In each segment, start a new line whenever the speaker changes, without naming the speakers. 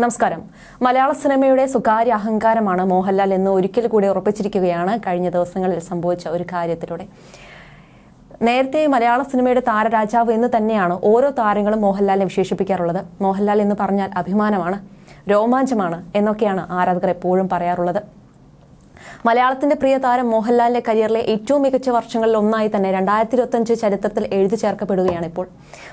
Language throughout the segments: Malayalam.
നമസ്കാരം. മലയാള സിനിമയുടെ സ്വകാര്യ അഹങ്കാരമാണ് മോഹൻലാൽ എന്ന് ഒരിക്കൽ കൂടി ഉറപ്പിച്ചിരിക്കുകയാണ് കഴിഞ്ഞ ദിവസങ്ങളിൽ സംഭവിച്ച ഒരു കാര്യത്തിലൂടെ. നേരത്തെ മലയാള സിനിമയുടെ താരരാജാവ് എന്ന് തന്നെയാണ് ഓരോ താരങ്ങളും മോഹൻലാലിനെ വിശേഷിപ്പിക്കാറുള്ളത്. മോഹൻലാൽ എന്ന് പറഞ്ഞാൽ അഭിമാനമാണ് രോമാഞ്ചമാണ് എന്നൊക്കെയാണ് ആരാധകർ എപ്പോഴും പറയാറുള്ളത്. മലയാളത്തിന്റെ പ്രിയ താരം മോഹൻലാലിന്റെ കരിയറിലെ ഏറ്റവും മികച്ച വർഷങ്ങളിൽ ഒന്നായി തന്നെ രണ്ടായിരത്തി ഇരുപത്തഞ്ച് ചരിത്രത്തിൽ എഴുതി ചേർക്കപ്പെടുകയാണ് ഇപ്പോൾ.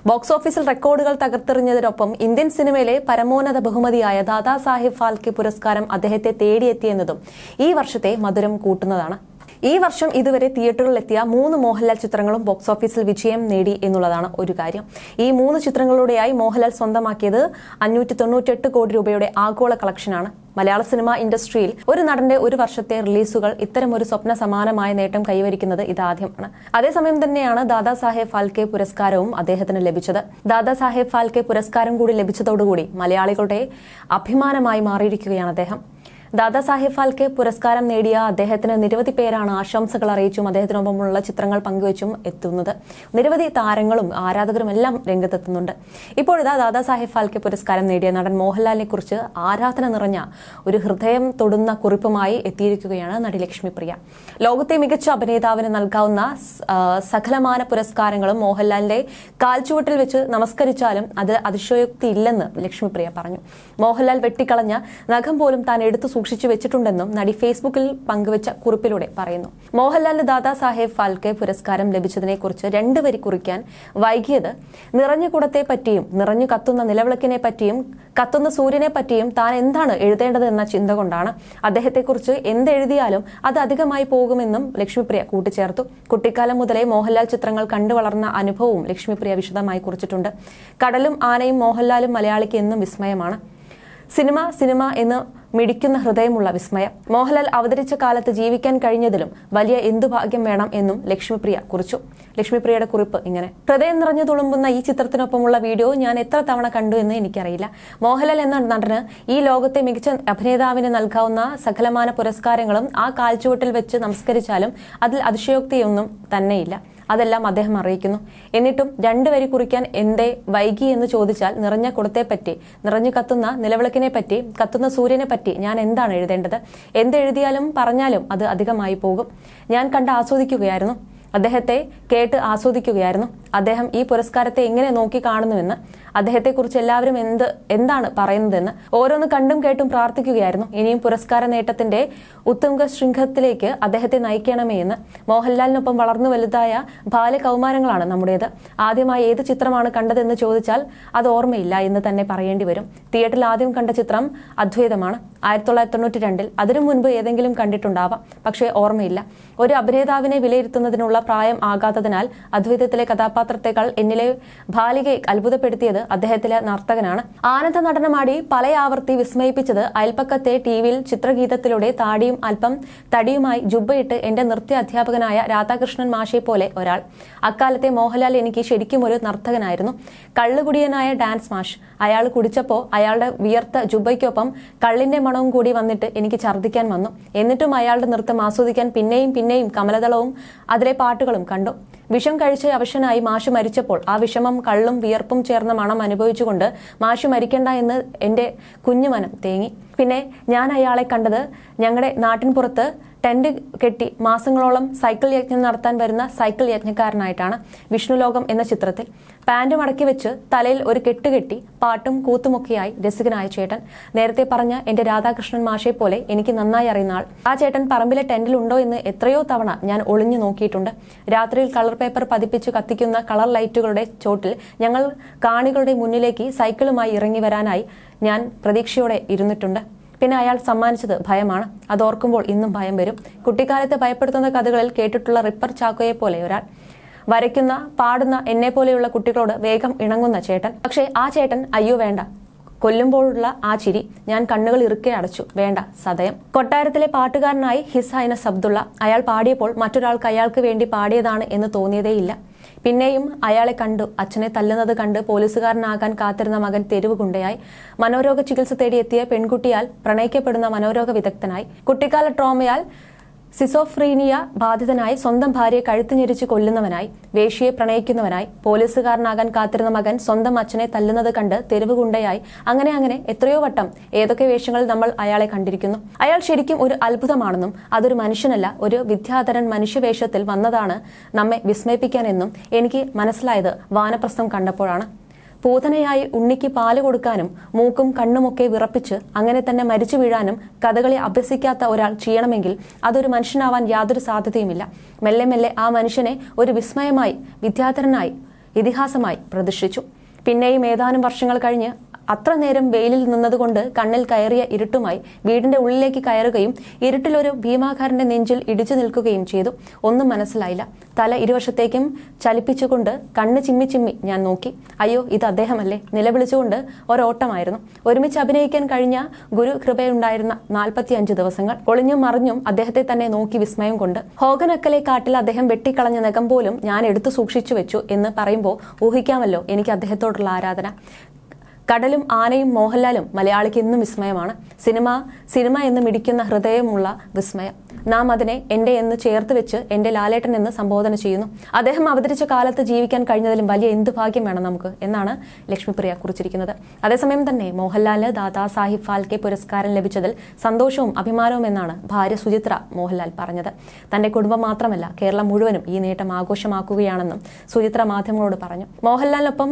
ബോക്സ് ഓഫീസിൽ റെക്കോർഡുകൾ തകർത്തെറിഞ്ഞതിനൊപ്പം ഇന്ത്യൻ സിനിമയിലെ പരമോന്നത ബഹുമതിയായ ദാദാ സാഹിബ് ഫാൽക്കെ പുരസ്കാരം അദ്ദേഹത്തെ തേടിയെത്തിയെന്നതും ഈ വർഷത്തെ മധുരം കൂട്ടുന്നതാണ്. ഈ വർഷം ഇതുവരെ തിയേറ്ററുകളിലെത്തിയ മൂന്ന് മോഹൻലാൽ ചിത്രങ്ങളും ബോക്സ് ഓഫീസിൽ വിജയം നേടി എന്നുള്ളതാണ് ഒരു കാര്യം. ഈ മൂന്ന് ചിത്രങ്ങളിലൂടെയായി മോഹൻലാൽ സ്വന്തമാക്കിയത് അഞ്ഞൂറ്റി കോടി രൂപയുടെ ആഗോള കളക്ഷനാണ്. മലയാള സിനിമാ ഇൻഡസ്ട്രിയിൽ ഒരു നടന്റെ ഒരു വർഷത്തെ റിലീസുകൾ ഇത്തരം ഒരു സ്വപ്ന സമാനമായ നേട്ടം കൈവരിക്കുന്നത് ഇതാദ്യമാണ്. അതേസമയം തന്നെയാണ് ദാദാ സാഹേബ് ഫാൽക്കെ പുരസ്കാരവും അദ്ദേഹത്തിന് ലഭിച്ചത്. ദാദാ സാഹേബ് ഫാൽക്കെ പുരസ്കാരം കൂടി ലഭിച്ചതോടുകൂടി മലയാളികളുടെ അഭിമാനമായി മാറിയിരിക്കുകയാണ് അദ്ദേഹം. ദാദാ സാഹിബ് ഫാൽക്കെ പുരസ്കാരം നേടിയ അദ്ദേഹത്തിന് നിരവധി പേരാണ് ആശംസകൾ അറിയിച്ചും അദ്ദേഹത്തിനൊപ്പമുള്ള ചിത്രങ്ങൾ പങ്കുവച്ചും എത്തുന്നത്. നിരവധി താരങ്ങളും ആരാധകരും എല്ലാം രംഗത്തെത്തുന്നുണ്ട്. ഇപ്പോഴിതാ ദാദാസാഹിബ് ഫാൽക്കെ പുരസ്കാരം നേടിയ നടൻ മോഹൻലാലിനെ കുറിച്ച് ആരാധന നിറഞ്ഞ ഒരു ഹൃദയം തൊടുന്ന കുറിപ്പുമായി എത്തിയിരിക്കുകയാണ് നടി ലക്ഷ്മിപ്രിയ. ലോകത്തെ മികച്ച അഭിനേതാവിന് നൽകാവുന്ന സകലമാന പുരസ്കാരങ്ങളും മോഹൻലാലിന്റെ കാൽച്ചുവട്ടിൽ വെച്ച് നമസ്കരിച്ചാലും അത് അതിശയോക്തി ഇല്ലെന്ന് ലക്ഷ്മിപ്രിയ പറഞ്ഞു. മോഹൻലാൽ വെട്ടിക്കളഞ്ഞ നഖം പോലും താൻ എടുത്തു സൂക്ഷിച്ചു വെച്ചിട്ടുണ്ടെന്നും നടി ഫേസ്ബുക്കിൽ പങ്കുവച്ച കുറിപ്പിലൂടെ പറയുന്നു. മോഹൻലാലിന് ദാദാ സാഹേബ് ഫാൽക്കെ പുരസ്കാരം ലഭിച്ചതിനെക്കുറിച്ച് രണ്ട് വരി കുറിക്കാൻ വൈകിയത് നിറഞ്ഞ കുടത്തെ പറ്റിയും നിറഞ്ഞു കത്തുന്ന നിലവിളക്കിനെ പറ്റിയും കത്തുന്ന സൂര്യനെ പറ്റിയും താൻ എന്താണ് എഴുതേണ്ടതെന്ന ചിന്ത കൊണ്ടാണ് അദ്ദേഹത്തെക്കുറിച്ച് എന്തെഴുതിയാലും അത് അധികമായി പോകുമെന്നും ലക്ഷ്മിപ്രിയ കൂട്ടിച്ചേർത്തു. കുട്ടിക്കാലം മുതലേ മോഹൻലാൽ ചിത്രങ്ങൾ കണ്ടു വളർന്ന അനുഭവവും ലക്ഷ്മിപ്രിയ വിശദമായി കുറിച്ചിട്ടുണ്ട്. കടലും ആനയും മോഹൻലാലും മലയാളിക്ക് എന്നും വിസ്മയമാണ്. സിനിമ സിനിമ എന്ന് മിടിക്കുന്ന ഹൃദയമുള്ള വിസ്മയം. മോഹൻലാൽ അവതരിച്ച കാലത്ത് ജീവിക്കാൻ കഴിഞ്ഞതിലും വലിയ എന്തു ഭാഗ്യം വേണം എന്നും ലക്ഷ്മിപ്രിയ കുറിച്ചു. ലക്ഷ്മിപ്രിയയുടെ കുറിപ്പ് ഇങ്ങനെ. ഹൃദയം നിറഞ്ഞു തുളുമ്പുന്ന ഈ ചിത്രത്തിനൊപ്പമുള്ള വീഡിയോ ഞാൻ എത്ര തവണ കണ്ടു എന്ന് എനിക്കറിയില്ല. മോഹൻലാൽ എന്ന നടന് ഈ ലോകത്തെ മികച്ച അഭിനേതാവിന് നൽകാവുന്ന സകലമാന പുരസ്കാരങ്ങളും ആ കാൽച്ചുവട്ടിൽ വെച്ച് നമസ്കരിച്ചാലും അതിൽ അതിശയോക്തിയൊന്നും തന്നെയില്ല. അതെല്ലാം അദ്ദേഹം അറിയിക്കുന്നു. എന്നിട്ടും രണ്ടു വരി കുറിക്കാൻ എന്തേ വൈകി എന്ന് ചോദിച്ചാൽ നിറഞ്ഞ കുടത്തെ പറ്റി നിറഞ്ഞു കത്തുന്ന നിലവിളക്കിനെ പറ്റി കത്തുന്ന സൂര്യനെ പറ്റി ഞാൻ എന്താണ് എഴുതേണ്ടത്? എന്തെഴുതിയാലും പറഞ്ഞാലും അത് അധികമായി പോകും. ഞാൻ കണ്ട് ആസ്വദിക്കുകയായിരുന്നു. അദ്ദേഹത്തെ കേട്ട് ആസ്വദിക്കുകയായിരുന്നു. അദ്ദേഹം ഈ പുരസ്കാരത്തെ എങ്ങനെ നോക്കി കാണുന്നുവെന്ന് അദ്ദേഹത്തെക്കുറിച്ച് എല്ലാവരും എന്ത് എന്താണ് പറയുന്നതെന്ന് ഓരോന്ന് കണ്ടും കേട്ടും പ്രാർത്ഥിക്കുകയായിരുന്നു. ഇനിയും പുരസ്കാര നേട്ടത്തിന്റെ ഉത്തുംഗ ശൃംഖത്തിലേക്ക് അദ്ദേഹത്തെ നയിക്കണമേ എന്ന് മോഹൻലാലിനൊപ്പം വളർന്നു വലുതായ ബാലകൗമാരങ്ങളാണ് നമ്മുടേത്. ആദ്യമായി ഏത് ചിത്രമാണ് കണ്ടതെന്ന് ചോദിച്ചാൽ അത് ഓർമ്മയില്ല എന്ന് തന്നെ പറയേണ്ടി വരും. തിയേറ്ററിൽ ആദ്യം കണ്ട ചിത്രം അദ്വൈതമാണ്. ആയിരത്തി തൊള്ളായിരത്തി തൊണ്ണൂറ്റി രണ്ടിൽ അതിനു മുൻപ് ഏതെങ്കിലും കണ്ടിട്ടുണ്ടാവാം പക്ഷേ ഓർമ്മയില്ല. ഒരു അഭിനേതാവിനെ വിലയിരുത്തുന്നതിനുള്ള പ്രായം ആകാത്തതിനാൽ അദ്വൈതത്തിലെ കഥാപാത്രത്തെക്കാൾ എന്നിലെ ബാലികയെ അത്ഭുതപ്പെടുത്തിയത് അദ്ദേഹത്തിലെ നർത്തകനാണ്. ആനന്ദ നടനമാടി പല ആവർത്തി വിസ്മയിപ്പിച്ചത് അയൽപ്പക്കത്തെ ടിവിയിൽ ചിത്രഗീതത്തിലൂടെ താടിയും അല്പം തടിയുമായി ജുബയിട്ട് എന്റെ നൃത്യ അധ്യാപകനായ രാധാകൃഷ്ണൻ മാഷെ പോലെ ഒരാൾ. അക്കാലത്തെ മോഹൻലാൽ എനിക്ക് ശരിക്കും ഒരു നർത്തകനായിരുന്നു. കള്ളുകുടിയനായ ഡാൻസ് മാഷ്. അയാൾ കുടിച്ചപ്പോൾ അയാളുടെ വിയർത്ത ജുബയ്ക്കൊപ്പം കള്ളിന്റെ മണവും കൂടി വന്നിട്ട് എനിക്ക് ഛർദ്ദിക്കാൻ വന്നു. എന്നിട്ടും അയാളുടെ നൃത്തം ആസ്വദിക്കാൻ പിന്നെയും പിന്നെയും കമലതളവും അതിലെ പാട്ടുകളും കണ്ടു. വിഷം കഴിച്ച് അവശനായി മാഷ് മരിച്ചപ്പോൾ ആ വിഷമം കള്ളും വിയർപ്പും ചേർന്ന മണം അനുഭവിച്ചുകൊണ്ട് മാഷ് മരിക്കണ്ട എന്ന് എന്റെ കുഞ്ഞുമനം തേങ്ങി പിന്നെ ഞാൻ അയാളെ കണ്ടത് ഞങ്ങളുടെ നാട്ടിൻ പുറത്ത് ടെന്റ് കെട്ടി മാസങ്ങളോളം സൈക്കിൾ യജ്ഞം നടത്താൻ വരുന്ന സൈക്കിൾ യജ്ഞക്കാരനായിട്ടാണ് വിഷ്ണുലോകം എന്ന ചിത്രത്തിൽ. പാന്റ് മടക്കി വെച്ച് തലയിൽ ഒരു കെട്ട് കെട്ടി പാട്ടും കൂത്തുമൊക്കെയായി രസികനായ ചേട്ടൻ. നേരത്തെ പറഞ്ഞ എന്റെ രാധാകൃഷ്ണൻ മാഷെ പോലെ എനിക്ക് നന്നായി അറിയുന്ന ആൾ. ആ ചേട്ടൻ പറമ്പിലെ ടെന്റിൽ ഉണ്ടോ എന്ന് എത്രയോ തവണ ഞാൻ ഒളിഞ്ഞു നോക്കിയിട്ടുണ്ട്. രാത്രിയിൽ കളർ പേപ്പർ പതിപ്പിച്ച് കത്തിക്കുന്ന കളർ ലൈറ്റുകളുടെ ചോട്ടിൽ ഞങ്ങൾ കാണികളുടെ മുന്നിലേക്ക് സൈക്കിളുമായി ഇറങ്ങി വരാനായി ഞാൻ പ്രതീക്ഷയോടെ ഇരുന്നിട്ടുണ്ട്. പിന്നെ അയാൾ സമ്മാനിച്ചത് ഭയമാണ്. അത് ഓർക്കുമ്പോൾ ഇന്നും ഭയം വരും. കുട്ടിക്കാലത്ത് ഭയപ്പെടുത്തുന്ന കഥകളിൽ കേട്ടിട്ടുള്ള റിപ്പർ ചാക്കോയെ പോലെ ഒരാൾ. വരയ്ക്കുന്ന പാടുന്ന എന്നെ പോലെയുള്ള കുട്ടികളോട് വേഗം ഇണങ്ങുന്ന ചേട്ടൻ. പക്ഷേ ആ ചേട്ടൻ അയ്യോ വേണ്ട. കൊല്ലുമ്പോഴുള്ള ആ ചിരി ഞാൻ കണ്ണുകൾ ഇറുക്കെ അടച്ചു. വേണ്ട സദയം കൊട്ടാരത്തിലെ പാട്ടുകാരനായി ഹിസ് ഹൈനസ് അബ്ദുള്ള. അയാൾ പാടിയപ്പോൾ മറ്റൊരാൾക്ക് അയാൾക്ക് വേണ്ടി പാടിയതാണ് എന്ന് തോന്നിയതേയില്ല. പിന്നെയും അയാളെ കണ്ടു അച്ഛനെ തല്ലുന്നത് കണ്ട് പോലീസുകാരനാകാൻ കാത്തിരുന്ന മകൻ തെരുവ് കുണ്ടയായി മനോരോഗ ചികിത്സ തേടി എത്തിയ പെൺകുട്ടിയാൽ പ്രണയിക്കപ്പെടുന്ന മനോരോഗ വിദഗ്ധനായി. കുട്ടിക്കാല ട്രോമയാൽ സിസോഫ്രീനിയ ബാധിതനായി സ്വന്തം ഭാര്യയെ കഴുത്തുഞെരിച്ച് കൊല്ലുന്നവനായി വേഷിയെ പ്രണയിക്കുന്നവനായി പോലീസുകാരനാകാൻ കാത്തിരുന്ന മകൻ സ്വന്തം അച്ഛനെ തല്ലുന്നത് കണ്ട് തെരുവ് ഗുണ്ടയായി അങ്ങനെ അങ്ങനെ എത്രയോ വട്ടം ഏതൊക്കെ വേഷങ്ങളിൽ നമ്മൾ അയാളെ കണ്ടിരിക്കുന്നു. അയാൾ ശരിക്കും ഒരു അത്ഭുതമാണെന്നും അതൊരു മനുഷ്യനല്ല ഒരു വിദ്യാധരൻ മനുഷ്യവേഷത്തിൽ വന്നതാണ് നമ്മെ വിസ്മയിപ്പിക്കാനെന്നും എനിക്ക് മനസ്സിലായത് വാനപ്രസ്ഥം കണ്ടപ്പോഴാണ്. പൂതനയായി ഉണ്ണിക്ക് പാൽ കൊടുക്കാനും മൂക്കും കണ്ണുമൊക്കെ വിറപ്പിച്ച് അങ്ങനെ തന്നെ മരിച്ചു വീഴാനും കഥകളി അഭ്യസിക്കാത്ത ഒരാൾ ചെയ്യണമെങ്കിൽ അതൊരു മനുഷ്യനാവാൻ യാതൊരു സാധ്യതയുമില്ല. മെല്ലെ മെല്ലെ ആ മനുഷ്യനെ ഒരു വിസ്മയമായി വിദ്യാധരനായി ഇതിഹാസമായി പ്രതിഷ്ഠിച്ചു പിന്നെയും ഏതാനും വർഷങ്ങൾ കഴിഞ്ഞ് അത്ര നേരം വെയിലിൽ നിന്നതുകൊണ്ട് കണ്ണിൽ കയറിയ ഇരുട്ടുമായി വീടിന്റെ ഉള്ളിലേക്ക് കയറുകയും ഇരുട്ടിലൊരു ഭീമാകാരന്റെ നെഞ്ചിൽ ഇടിച്ചു നിൽക്കുകയും ചെയ്തു. ഒന്നും മനസ്സിലായില്ല. തല ഇരുവശത്തേക്കും ചലിപ്പിച്ചുകൊണ്ട് കണ്ണ് ചിമ്മി ചിമ്മി ഞാൻ നോക്കി. അയ്യോ ഇത് അദ്ദേഹമല്ലേ? നിലവിളിച്ചുകൊണ്ട് ഒരോട്ടമായിരുന്നു. ഒരുമിച്ച് അഭിനയിക്കാൻ കഴിഞ്ഞ ഗുരു കൃപയുണ്ടായിരുന്ന നാൽപ്പത്തി അഞ്ച് ദിവസങ്ങൾ. ഒളിഞ്ഞും മറിഞ്ഞും അദ്ദേഹത്തെ തന്നെ നോക്കി വിസ്മയം കൊണ്ട്. ഹോഗനക്കലെ കാട്ടിൽ അദ്ദേഹം വെട്ടിക്കളഞ്ഞ നഖം പോലും ഞാൻ എടുത്തു സൂക്ഷിച്ചു വെച്ചു എന്ന് പറയുമ്പോൾ ഊഹിക്കാമല്ലോ എനിക്ക് അദ്ദേഹത്തോടുള്ള ആരാധന. കടലും ആനയും മോഹൻലാലും മലയാളിക്ക് ഇന്നും വിസ്മയമാണ്. സിനിമ സിനിമ എന്ന് മിടിക്കുന്ന ഹൃദയമുള്ള വിസ്മയം. നാം അതിനെ എന്റെ എന്ന് ചേർത്ത് വെച്ച് എന്റെ ലാലേട്ടൻ എന്ന് സംബോധന ചെയ്യുന്നു. അദ്ദേഹം അവതരിച്ച കാലത്ത് ജീവിക്കാൻ കഴിഞ്ഞതിലും വലിയ എന്ത് ഭാഗ്യം വേണം നമുക്ക് എന്നാണ് ലക്ഷ്മിപ്രിയ കുറിച്ചിരിക്കുന്നത്. അതേസമയം തന്നെ മോഹൻലാലിന് ദാദാ സാഹിബ് ഫാൽക്കെ പുരസ്കാരം ലഭിച്ചതിൽ സന്തോഷവും അഭിമാനവും എന്നാണ് ഭാര്യ സുചിത്ര മോഹൻലാൽ പറഞ്ഞത്. തന്റെ കുടുംബം മാത്രമല്ല കേരളം മുഴുവനും ഈ നേട്ടം ആഘോഷമാക്കുകയാണെന്നും സുചിത്ര മാധ്യമങ്ങളോട് പറഞ്ഞു. മോഹൻലാലിനൊപ്പം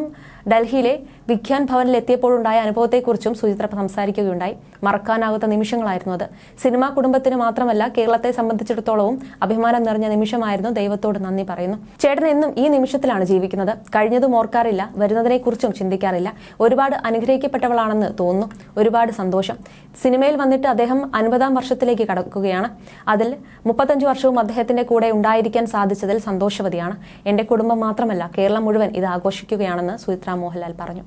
ഡൽഹിയിലെ വിഖ്യാൻ ഭവനിൽ എത്തിയപ്പോഴുണ്ടായ അനുഭവത്തെക്കുറിച്ചും സുചിത്ര സംസാരിക്കുകയുണ്ടായി. മറക്കാനാകാത്ത നിമിഷങ്ങളായിരുന്നു അത്. സിനിമാ കുടുംബത്തിന് മാത്രമല്ല കേരളത്തെ സംബന്ധിച്ചിടത്തോളവും അഭിമാനം നിറഞ്ഞ നിമിഷമായിരുന്നു ദൈവത്തോട് നന്ദി പറയുന്നു. ചേട്ടൻ എന്നും ഈ നിമിഷത്തിലാണ് ജീവിക്കുന്നത്. കഴിഞ്ഞതും ഓർക്കാറില്ല വരുന്നതിനെക്കുറിച്ചും ചിന്തിക്കാറില്ല. ഒരുപാട് അനുഗ്രഹിക്കപ്പെട്ടവളാണെന്ന് തോന്നുന്നു. ഒരുപാട് സന്തോഷം. സിനിമയിൽ വന്നിട്ട് അദ്ദേഹം അൻപതാം വർഷത്തിലേക്ക് കടക്കുകയാണ്. അതിൽ മുപ്പത്തഞ്ച് വർഷവും അദ്ദേഹത്തിന്റെ കൂടെ ഉണ്ടായിരിക്കാൻ സാധിച്ചതിൽ സന്തോഷവതിയാണ്. എന്റെ കുടുംബം മാത്രമല്ല കേരളം മുഴുവൻ ഇത് ആഘോഷിക്കുകയാണെന്ന് സുചിത്ര മോഹൻലാൽ പറഞ്ഞു